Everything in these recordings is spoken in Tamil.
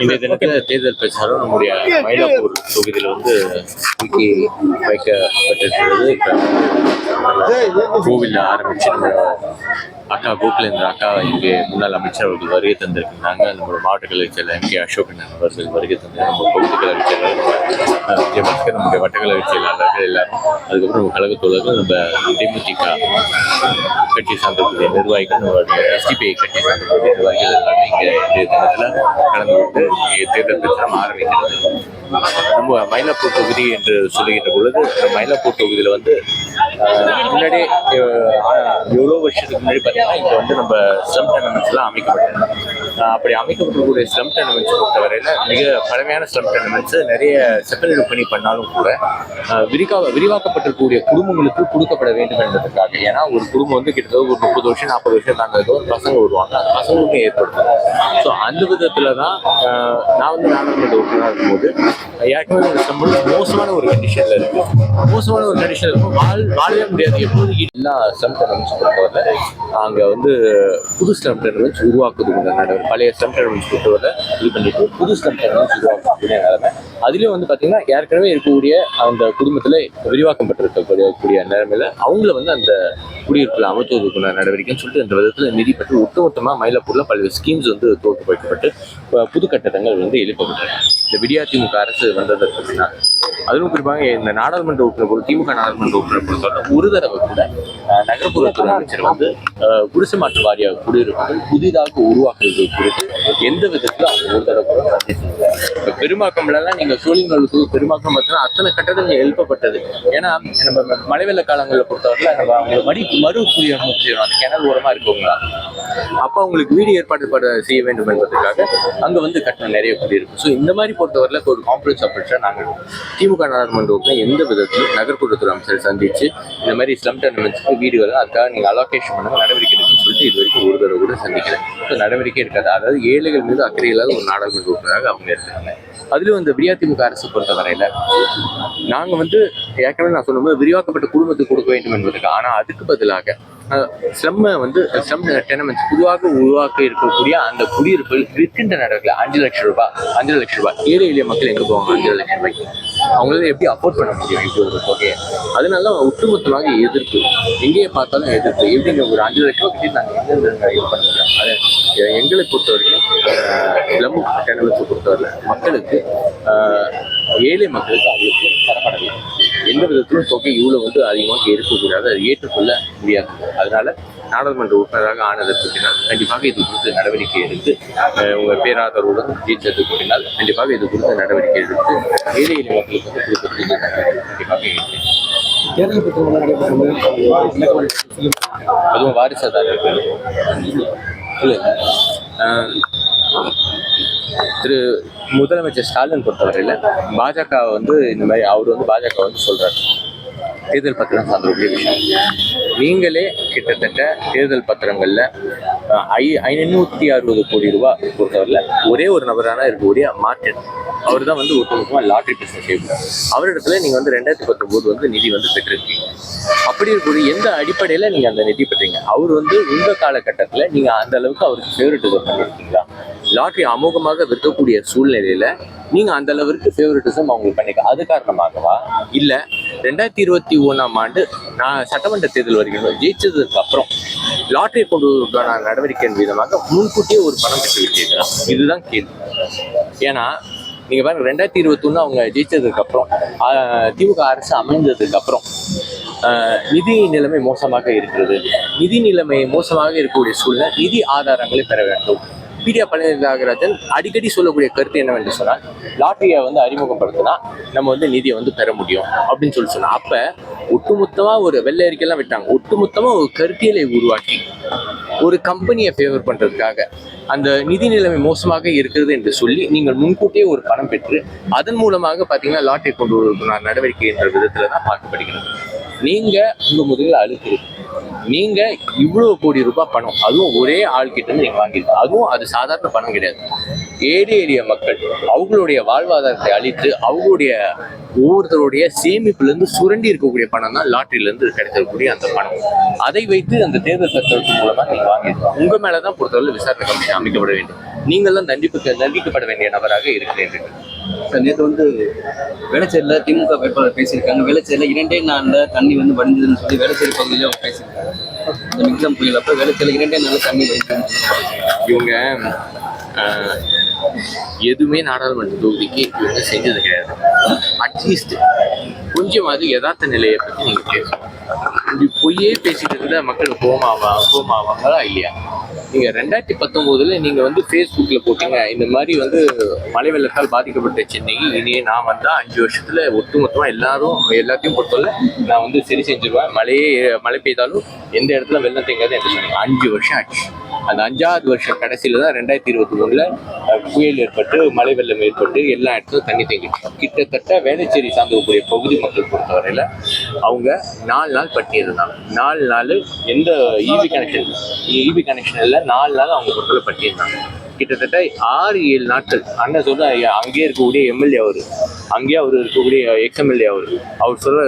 இன்றைய தினத்தில் தேர்தல் பிரச்சாரம் நம்முடைய மயிலாப்பூர் தொகுதியில் வந்து தூக்கி வைக்கப்பட்டிருக்கிறது. இப்போ கோவிலில் ஆரம்பிச்சு அக்கா கோகுலேந்திர அக்கா இங்கே முன்னாள் அமைச்சர் அவர்கள் வருகை தந்திருக்கிறாங்க நம்மளோட மாவட்ட கல்வி செயலர் எம் கே அசோகன் அவர்கள் வருகை தந்து நம்ம பகுதி கல்வி செயலர் அஹ், விஜயபாஸ்கர் நம்முடைய வட்டக்கழக செயலாளர்கள் எல்லாரும் அதுக்கப்புறம் நம்ம கழக தோழர்கள் நம்ம தேமுதிக கட்சி சார்ந்திருக்கிற நிர்வாகிகள் நம்மளுடைய எஸ்டிபிஐ கட்சி சார்ந்திருக்கிற நிர்வாகிகள் எல்லாமே இங்கே இன்றைய தினத்தில் கலந்து கொண்டு இங்கே தேர்தல் பிரச்சாரம் ஆரம்பிக்கிறது. நம்ம மயிலாப்பூர் தொகுதி என்று சொல்லுகின்ற பொழுது இந்த மயிலாப்பூர் தொகுதியில் வந்து முன்னாடி எவ்வளோ வருஷத்துக்கு முன்னாடி பார்த்தீங்கன்னா இங்கே வந்து நம்ம ஸ்லம் டெர்னமெண்ட்ஸ்லாம் அமைக்கப்பட்டது அப்படி அமைக்கப்பட்டிருக்கக்கூடிய ஸ்லம் டெர்னமெண்ட்ஸ் பொறுத்தவரையில் மிக பழமையான ஸ்லம் டெர்னமெண்ட்ஸ் நிறைய செப்பரேட் பண்ணி பண்ணாலும் கூட ஆஹ், விரிகா விரிவாக்கப்பட்டிருக்கக்கூடிய குடும்பங்களுக்கு கொடுக்கப்பட வேண்டும் என்பதற்காக. ஏன்னா ஒரு குடும்பம் வந்து கிட்டத்தட்ட ஒரு முப்பது வருஷம் நாற்பது வருஷம் தாண்டதோ பசங்க வருவாங்க. அந்த பசங்களுக்கும் ஏற்படுத்தும் ஸோ அந்த விதத்தில் தான் நான் வந்து நாடாளுமன்ற உறுப்பினராக இருக்கும்போது ஏற்கனவே ஒரு சம்பளம் மோசமான ஒரு கண்டிஷனில் இருக்குது மோசமான ஒரு கண்டிஷன் இருக்கும் வாழ் வாழவே முடியாது. எப்போது எல்லா ஸ்லம் டெர்னமெண்ட்ஸ் பொறுத்தவரை அங்கே வந்து புது ஸ்லம் டெர்மினல்ஸ் உருவாக்குறது நடவடிக்கை பழைய ஸ்டெம்டையர்ஸ் கொண்டு வர இது பண்ணிட்டு புது ஸ்லம் டெர்னமெண்ட்ஸ் உருவாக்கக்கூடிய நிலைமை. அதுலேயும் வந்து பார்த்தீங்கன்னா ஏற்கனவே இருக்கக்கூடிய அந்த குடும்பத்தில் விரிவாக்கம் பெற்றிருக்கக்கூடிய நிலைமையில் அவங்கள வந்து அந்த குடியிருப்பில் அமர்த்துவதற்குள்ள நடவடிக்கைன்னு சொல்லிட்டு இந்த விதத்தில் நிதி பெற்று ஒட்டுமொத்தமாக மயிலாப்பூரில் பல்வேறு ஸ்கீம்ஸ் வந்து தோற்று வைக்கப்பட்டு புது கட்டடங்கள் வந்து எழுப்பப்பட்டன. இந்த விடியா திமுக அரசு வந்ததற்கு பின்னால் குறிப்பாக இந்த நாடாளுமன்ற உறுப்பினர் பொறுத்த- திமுக நாடாளுமன்ற உறுப்பினர் பொறுத்தவரை ஒரு தடவை கூட நகர்ப்புறத்துறை அமைச்சர் வந்து அஹ், குடிசை மாற்று வாரிய குடியிருப்புகள் புதிதாக உருவாக்குவது குறித்து எந்த விதத்தில் அவங்க ஒரு தடவை கூட இப்போ இப்ப பெருமாக்கம்லாம் நீங்கள் சோழிங்களுக்கு பெருமாக்கம் பார்த்தீங்கன்னா அத்தனை கட்டடங்கள் எழுப்பப்பட்டது. ஏன்னா நம்ம மழை வெள்ள காலங்களில் பொறுத்தவரையில் நம்ம அவங்க மடி மறு குடியரசு அந்த கிணறு ஓரமாக இருக்கவங்களா அப்போ அவங்களுக்கு வீடு ஏற்பாடு செய்ய வேண்டும் என்பதற்காக அங்கே வந்து கட்டணம் நிறைய கூடியிருக்கும் ஸோ இந்த மாதிரி பொறுத்தவரையில் ஒரு காம்ப்ளெக்ஸ் அப்ரோச்சா நாங்கள் திமுக நாடாளுமன்ற உறுப்பினர் எந்த விதத்திலும் நகர்ப்புறத்துறை அமைச்சரை சந்திச்சு இந்த மாதிரி ஸ்லம் டெர்னமெண்ட்ஸ்க்கு வீடுகள் அதுக்காக நீங்கள் அலோகேஷன் பண்ணுங்கள் நடவடிக்கை எடுக்குன்னு சொல்லிட்டு இது வரைக்கும் ஒரு தடவை கூட சந்திக்கல. ஸோ நடவடிக்கை எடுக்காது அதாவது ஏழைகள் மீது அக்கறை இல்லாத ஒரு நாடாளுமன்ற உறுப்பினராக அவங்க இருக்காங்க. அதுலேயும் இந்த விடியா திமுக அரசு பொறுத்தவரையில் நாங்கள் வந்து ஏற்கனவே நான் சொல்லும்போது விரிவாக்கப்பட்ட குடும்பத்துக்கு கொடுக்க வேண்டும் என்பதற்கு ஆனால் அதுக்கு பதிலாக ஸ்லம்மை வந்து ஸ்லம் டெனமெண்ட்ஸ் பொதுவாக உருவாக்க இருக்கக்கூடிய அந்த குடியிருப்பில் விற்கின்ற நடக்கல அஞ்சு லட்சம் ரூபாய் அஞ்சு லட்சம் ரூபாய். ஏழை எளிய மக்கள் எங்கே போவாங்க அஞ்சு லட்சம் ரூபாய்க்கு? அவங்களால எப்படி அஃபோர்ட் பண்ண முடியும் இப்படி ஒரு தொகையை? அதனால ஒட்டுமொத்தமாக எதிர்ப்பு. எங்கேயே பார்த்தாலும் எதிர்ப்பு. எப்படிங்க ஒரு அஞ்சு லட்சம் ரூபாய் கிட்ட நாங்கள் எங்க இது பண்ண முடியும்? அதை எங்களை பொறுத்தவரைக்கும் ஸ்லம் டெனமெண்ட்ஸை பொறுத்தவரை மக்களுக்கு ஏழை மக்களுக்கு அவங்களுக்கு தரப்படவில்லை. எந்த விதத்திலும் தொகை இவ்வளவு வந்து அதிகமாக இருக்கக்கூடாது. அதை ஏற்றுக்கொள்ள முடியாது. அதனால நாடாளுமன்ற உறுப்பினராக ஆனதற்கு பின்னால் கண்டிப்பாக இது குறித்து நடவடிக்கை எடுத்து உங்கள் பேராதரவுடன் ஜெயிச்சதுக்கு பின்னால் கண்டிப்பாக இது குறித்து நடவடிக்கை எடுத்து ஏழை எளிய மக்களுக்கு வந்து கொடுக்கக்கூடிய கண்டிப்பாக அதுவும் வாரிசுதாரர்கள் இல்லை திரு முதலமைச்சர் ஸ்டாலின் பொறுத்தவரையில் பாஜக வந்து இந்த மாதிரி அவர் வந்து பாஜக வந்து சொல்கிறார் தேர்தல் பத்திரம் சார்ந்தக்கூடிய விஷயம். நீங்களே கிட்டத்தட்ட தேர்தல் பத்திரங்களில் ஐ ஐநூற்றி அறுபது கோடி ரூபா பொறுத்தவரையில் ஒரே ஒரு நபரான இருக்கக்கூடிய மார்டின் அவர் தான் வந்து ஒட்டுமொத்தமாக லாட்ரி பிஸ்னஸ் செய்வார். அவரிடத்துல நீங்கள் வந்து ரெண்டாயிரத்தி பத்தொம்போது வந்து நிதி வந்து பெற்றிருக்கீங்க. அப்படி இருக்கக்கூடிய எந்த அடிப்படையில் நீங்கள் அந்த நிதி பெற்றீங்க? அவர் வந்து இந்த காலகட்டத்தில் நீங்கள் அந்த அளவுக்கு அவருக்கு ஃபேவரட்டிசம் பண்ணியிருக்கீங்களா லாட்ரி அமோகமாக விற்கக்கூடிய சூழ்நிலையில் நீங்கள் அந்த அளவிற்கு ஃபேவரட்டிசம் அவங்களுக்கு பண்ணிக்க அது காரணமாகவா? இல்லை ரெண்டாயிரத்தி இருபத்தி ஒன்றாம் ஆண்டு நான் சட்டமன்ற தேர்தல் வருகிறோம் ஜெயிச்சதுக்கு அப்புறம் லாட்டரி கொண்டு வருவதற்கான நடவடிக்கையின் விதமாக முன்கூட்டியே ஒரு பணம் பெற்று இதுதான் கேள்வி. ஏன்னா நீங்கள் பாருங்க ரெண்டாயிரத்தி இருபத்தொன்னு அவங்க ஜெயிச்சதுக்கப்புறம் திமுக அரசு அமைந்ததுக்கப்புறம் நிதி நிலைமை மோசமாக இருக்கிறது. நிதி நிலைமை மோசமாக இருக்கக்கூடிய சூழ்நிலை நிதி ஆதாரங்களை பெற வேண்டும். பிடிஆ பழனி தியாகராஜன் அடிக்கடி சொல்லக்கூடிய கருத்து என்னவென்று சொன்னால் லாட்டரியை வந்து அறிமுகப்படுத்தினா நம்ம வந்து நிதியை வந்து பெற முடியும் அப்படின்னு சொல்லி சொன்னால் அப்போ ஒட்டுமொத்தமாக ஒரு வெள்ளை அறிக்கையெல்லாம் விட்டாங்க. ஒட்டுமொத்தமாக ஒரு கருத்தியலை உருவாக்கி ஒரு கம்பெனியை ஃபேவர் பண்ணுறதுக்காக அந்த நிதி நிலைமை மோசமாக இருக்கிறது என்று சொல்லி நீங்கள் முன்கூட்டியே ஒரு பணம் பெற்று அதன் மூலமாக பார்த்தீங்கன்னா லாட்டரி கொண்டு வருவதற்கான நடவடிக்கை என்ற விதத்தில் தான் பார்க்கப்படுகிறது. நீங்கள் உங்கள் முதலில் அழுத்து நீங்க இவ்வளவு கோடி ரூபாய் பணம் அதுவும் ஒரே ஆள் கிட்ட இருந்து நீங்க வாங்கிருக்கீங்க. அதுவும் அது சாதாரண பணம் கிடையாது. ஏழை எளிய மக்கள் அவங்களுடைய வாழ்வாதாரத்தை அழித்து அவங்களுடைய ஒவ்வொருத்தருடைய சேமிப்புல இருந்து சுரண்டி இருக்கக்கூடிய பணம் தான் லாட்டரியில இருந்து கிடைத்திருக்கக்கூடிய அந்த பணம். அதை வைத்து அந்த தேர்தல் சட்டத்தின் மூலமா நீங்க வாங்கியிருக்கோம் உங்க மேலதான் பொறுத்தவரை விசாரணை கமிஷன் அமைக்கப்பட வேண்டும். நீங்கள்லாம் தண்டிப்புக்கு தண்டிக்கப்பட வேண்டிய நபராக இருக்கிறீர்கள். சார் நேற்று வந்து வேளச்சேரியில் திமுக வேட்பாளர் பேசியிருக்காங்க. வேளச்சேரியில் இரண்டே நாளில் தண்ணி வந்து வடிஞ்சதுன்னு சொல்லி வேளச்சேரி பகுதியில் அவங்க பேசியிருக்காங்க இந்த மிக்சம் புயல் அப்போ வேளச்சேரியில் இரண்டே நாளில் தண்ணி வடிஞ்சதுன்னு இவங்க எதுவுமே நாடாளுமன்ற தொகுதிக்கு இவங்க செஞ்சது கிடையாது. அட்லீஸ்ட் கொஞ்சமாவது யதார்த்த நிலையை பற்றி நீங்கள் பேசணும். இப்படி பொய்யே பேசிட்டு இருந்தால் மக்கள் கோமாவா கோமாவாங்களா இல்லையா? நீங்கள் ரெண்டாயிரத்தி பத்தொம்போதில் நீங்கள் வந்து ஃபேஸ்புக்கில் போட்டீங்க. இந்த மாதிரி வந்து மழை வெள்ளத்தால் பாதிக்கப்பட்ட சென்னைக்கு இனியே நான் வந்தால் அஞ்சு வருஷத்தில் ஒட்டுமொத்தமாக எல்லாரும் எல்லாத்தையும் பொறுத்தவரை நான் வந்து சரி செஞ்சிருவேன். மழையே மழை பெய்தாலும் எந்த இடத்துல வெள்ளம் தேங்காது என்று சொன்னீங்க. அஞ்சு வருஷம் ஆச்சு. அந்த அஞ்சாவது வருஷம் கடைசியில் தான் ரெண்டாயிரத்தி இருபத்தி ஒன்றில் புயல் ஏற்பட்டு மழை வெள்ளம் ஏற்பட்டு எல்லா இடத்துலும் தண்ணி தேங்கிட்டு கிட்டத்தட்ட வேளச்சேரி சார்ந்தக்கூடிய பகுதி மக்கள் பொறுத்தவரையில் அவங்க நாலு நாள் பட்டினி இருந்தாங்க நாலு நாள் எந்த இபி கனெக்ஷன் இபி கனெக்ஷன் இல்லை நாலு நாள் அவங்க பொருட்களை பட்டியிருந்தாங்க கிட்டத்தட்ட ஆறு ஏழு நாட்கள். அண்ணன் சொல்ற ஐயா, அங்கேயே இருக்கக்கூடிய எம்எல்ஏ அவர். அங்கேயே அவர் இருக்கக்கூடிய எக்ஸ்எம்எல்ஏ அவர். அவர் சொல்ற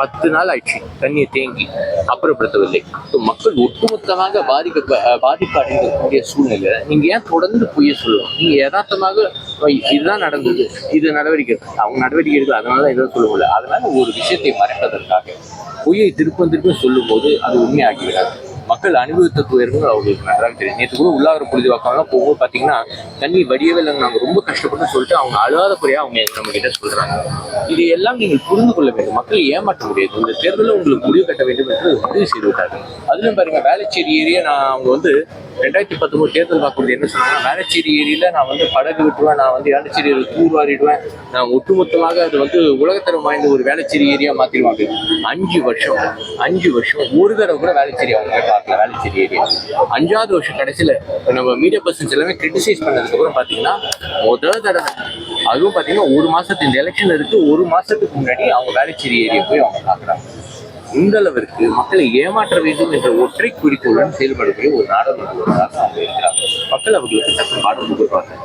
பத்து நாள் ஆயிடுச்சு தண்ணியை தேங்கி அப்புறப்படுத்தவில்லை. ஸோ மக்கள் ஒட்டுமொத்தமாக பாதிக்க பாதிப்பு அடைந்திருக்கக்கூடிய சூழ்நிலை நீங்க ஏன் தொடர்ந்து பொய்ய சொல்லணும்? நீங்க யதார்த்தமாக இதுதான் நடந்தது இது நடவடிக்கை. அவங்க நடவடிக்கை எடுக்கல அதனால தான் எதுவும் சொல்ல முடியல. அதனால ஒரு விஷயத்தை மறைப்பதற்காக பொய்யை திருப்பம் திருப்பம் சொல்லும்போது அது உண்மையாகிவிடாது மக்கள் அனுபவித்த துயர்கள் அவங்களுக்கு நன்றாக தெரியும். நேற்று கூட உள்ளார பொழுதுவாக்கம்லாம் போகும்போது பார்த்தீங்கன்னா தண்ணி வடியவே இல்லை நாங்கள் ரொம்ப கஷ்டப்பட்டு சொல்லிட்டு அவங்க அழுகாத குறையாக அவங்க நம்ம கிட்ட சொல்கிறாங்க இது எல்லாம் நீங்கள் புரிந்து கொள்ள வேண்டும். மக்கள் ஏமாற்ற முடியாது. இந்த தேர்தலில் உங்களுக்கு முடிவு கட்ட வேண்டும் என்று முடிவு செய்து விட்டார்கள். அதுலயும் பாருங்கள் வேளச்சேரி ஏரியா நான் அவங்க வந்து ரெண்டாயிரத்தி பத்தொம்போது தேர்தல் வாக்குறுதி என்ன சொன்னாங்கன்னா வேளச்சேரி ஏரியில் நான் வந்து படகு விட்டுருவேன் நான் வந்து வேளச்சேரியில் தூர்வாரிடுவேன் நான் ஒட்டுமொத்தமாக அது வந்து உலகத்தரம் வாய்ந்த ஒரு வேளச்சேரி ஏரியா மாற்றிடுவாங்க அஞ்சு வருஷம் அஞ்சு வருஷம் ஒரு தடவை கூட வேளச்சேரி அவங்க பார்க்கல வேளச்சேரி ஏரியா. அஞ்சாவது வருஷம் கடைசியில் நம்ம மீடியா பர்சன்ஸ் எல்லாமே கிரிட்டிசைஸ் பண்ணதுக்கப்புறம் அப்புறம் முதல் தடவை அதுவும் பார்த்தீங்கன்னா ஒரு மாதத்து இந்த எலெக்ஷன் இருக்குது ஒரு மாதத்துக்கு முன்னாடி அவங்க வேளச்சேரி ஏரியா போய் அவங்க பார்க்குறாங்க. இந்த அளவிற்கு மக்களை ஏமாற்ற வேண்டும் என்ற ஒற்றை குறிக்கோளுடன் செயல்படக்கூடிய ஒரு நாடாளுமன்றமாக அவங்க மக்கள் அவர்களுக்கு தக்க பாடம் கொடுப்பார்கள்